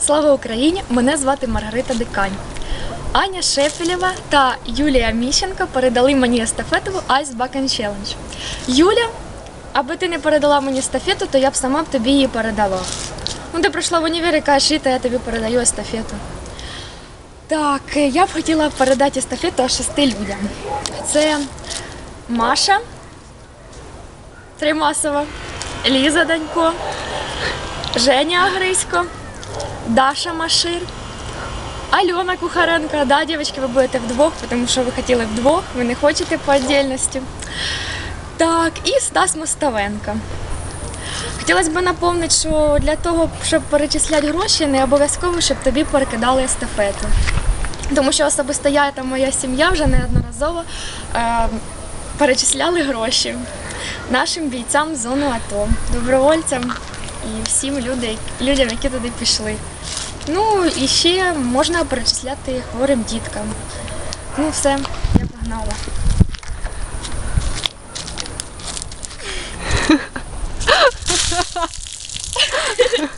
Слава Україні! Мене звати Маргарита Дикань. Аня Шефелєва та Юлія Міщенко передали мені естафетову Ice Bucket Challenge. Юля, аби ти не передала мені естафету, то я б сама б тобі її передала. Ну, ти прийшла в універ і кажеш, Ріта, я тобі передаю естафету. Так, е, я б хотіла передати естафету шести людям. Це Маша Тримасова, Ліза Данько, Женя Агрисько, Даша Машир, Альона Кухаренко. Да, дівчатки, ви будете вдвох, тому що ви хотіли вдвох, ви не хочете по віддільності. Так, і Стас Мостовенко. Хотілося б напомнити, що для того, щоб перечисляти гроші, не обов'язково, щоб тобі перекидали естафету. Тому що особисто я та моя сім'я вже неодноразово е, перечисляли гроші нашим бійцям з зони АТО, добровольцям і всім люди, людям, які туди пішли. Ну і ще можна перечисляти хворим діткам. Ну все, я погнала.